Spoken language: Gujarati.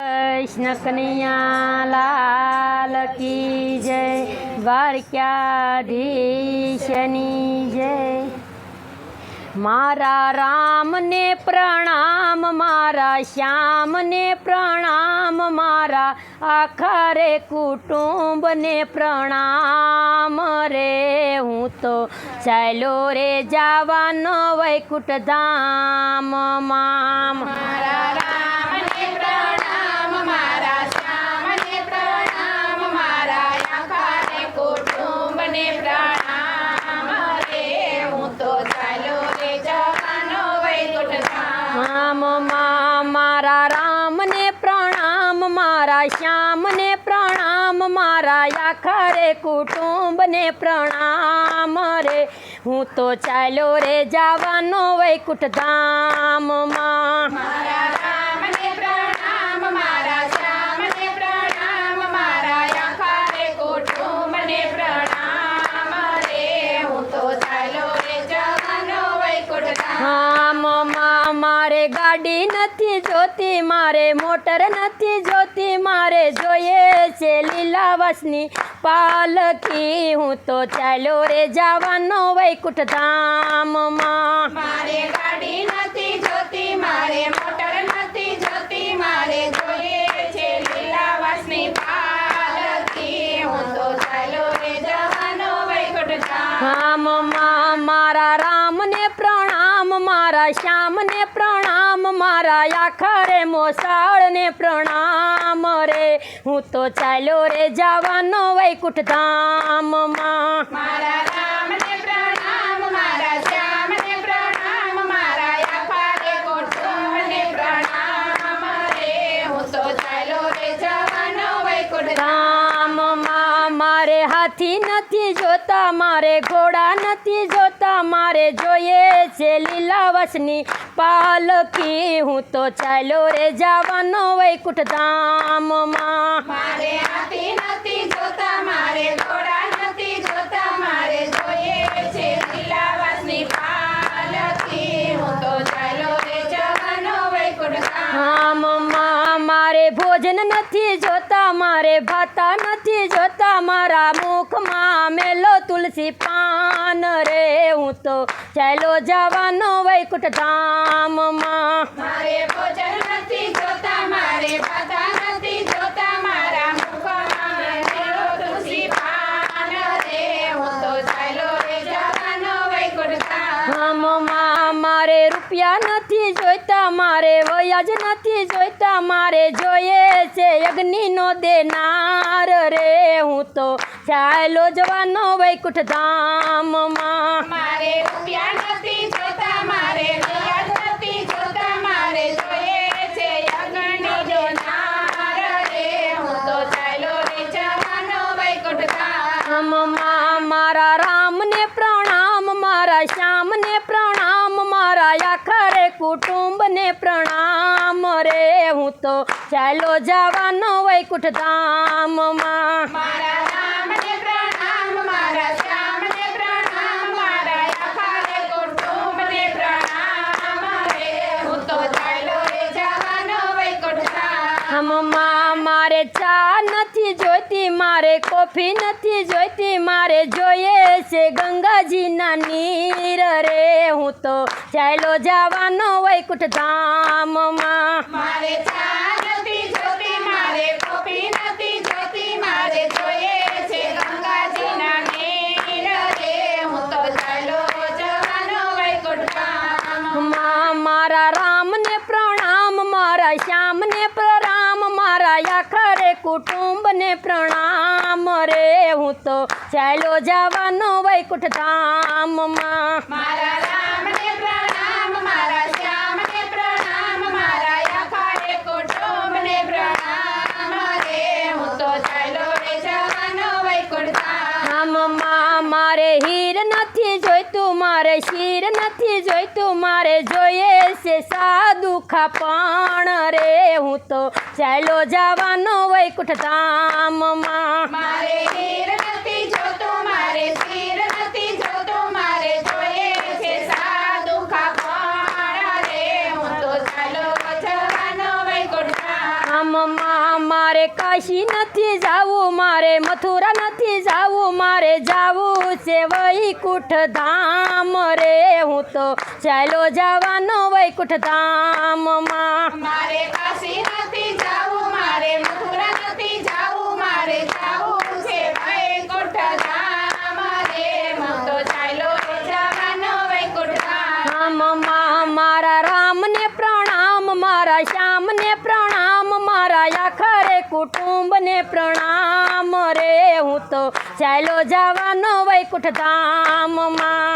કૃષ્ણ કનૈયા લાલ કી જય, દ્વારકાધીશની જય. મારા રામને પ્રણામ, મારા શ્યામને પ્રણામ, મારા આખા રે કુટુંબને પ્રણામ રે. હું તો ચાલો રે જવાનો વૈકુંઠ ધામ મારા મારા શ્યામને પ્રણામ, મારા આખા રે કુટુંબને પ્રણામ. રે હું તો ચાલ્યો રે જવાનો વૈકુંઠ ધામમાં ગાડી નથી જોતી મારે મોટર નથી જોતી મારે જોઈએ છે લીલાવાસની પાલકી હું તો ચાલ્યો રે જવાનો વૈકુંઠ ધામમાં. મારે ગાડી નથી જોતી મારે મોટર નથી જોતી મારે જોઈએ છે લીલાવાસની પાલકી હું તો ચાલો રે જવાનો વૈકુંઠ ધામ રામમાં મારા રામને પ્રણામ મારા શ્યામને પ્રણામ, મારા આખરે મોસાળને પ્રણામ રે. હું તો ચાલ્યો રે જવાનો વૈકુંઠ ધામમાં મારા રામને મારે હાથી નથી જોતા મારે ઘોડા નથી જોતા મારે જોઈએ છે લીલાવસની પાલકી હું તો ચાલ્યો રે જવાનો વૈકુંઠ ધામમાં. મારે હાથી નથી જોતા મારે ઘોડા નથી જોતા મારે જોઈએ છે લીલાવાસની પાલકી હું તો ચાલ્યો રે જવાનો વૈકુંઠ ધામમાં મારે ભોજન નથી જોતા મારે ભાતા નથી જોતા મારા મુખમાં મેલો તુલસી પાન રે હું તો ચાલો જવાનો વૈકુંઠ ધામમાં મારે ભાતા નથી જોતા મારા મુખમાં મેલો તુલસી પાન રે હું તો ચાલો રે જવાનો વૈકુંઠ ધામ રામમાં મારે રૂપિયા નથી જોઈતા મારે વયાજ નથી જોઈતા મારે જોઈએ છે અગ્નિનો દેનાર રે. હું તો ચાલો જવાનો વૈકુંઠ ધામમાં. મારે રૂપિયા નથી જોતા મારે વ્યાજ નથી જોતા મારે જોઈએ છે યજ્ઞનો દેનાર રે. હું તો ચાલો રે જવાનો વૈકુંઠ ધામ મારા કુટુંબને પ્રણામ રે. હું તો ચાલો જવાનો વૈકુંઠ ધામમાં. મારા રામને પ્રણામ મારા શ્યામને પ્રણામ મારા આખાને કુટુંબને પ્રણામ રે. હું તો ચાલો રે જવાનો વૈકુંઠ ધામ મારે ચા નથી જોઈતી મારે કોફી નથી જોઈતી મારે જોઈએ છે ગંગાજીના નીર રે હું તો ચાલો જવાનો વૈકુંઠ ધામમાં. મારે ચા નથી જોતી મારે કોફી નથી જોતી મારે જોઈએ છે ગંગાજીના નીર રે હું તો ચાલો જવાનો વૈકુંઠ ધામ મા- મારા રામને પ્રણામ મારા શ્યામને મારા આખા કુટુંબને પ્રણામ. રે હું તો ચાલ્યો જવાનો વૈકુંઠ ધામમાં. મારા રામને પ્રણામ મારા શ્યામને પ્રણામ મારા આખાને કુટુંબને પ્રણામ. રે હું તો ચાલો રે જવાનો વૈકુંઠ ધામ મારે હીર નથી મારે શીર નથી જોઈતું, મારે જોઈએ છે સાદુ ખાપણ. રે હું તો ચાલો જવાનો વૈકુંઠ ધામમાં મારે હીર નથી જોતું મારે શીર નથી જોતું મારે જોઈએ છે સાદુ ખાપણ રે હું તો ચાલો જવાનો વૈકુંઠ ધામ આમ માં મારે કાશી નથી જાવું મારે મથુરા નથી જાવું મારે જાવું છે વૈકુંઠ ધામ રે. હું તો ચાલો જવાનો વૈકુંઠ ધામમાં મારે કાશી નથી જાવું મારે મથુરા નથી જાવું મારે જાવું છે વૈકુંઠ ધામ રે. હું તો ચાલો જવાનો વૈકુંઠ ધામ મારા રામને પ્રણામ મારા શ્યામને પ્રણામ. મારા આખરે કુટુંબને પ્રણામ રે. હું તો ચાલો જવાનો વૈકુંઠધામમાં.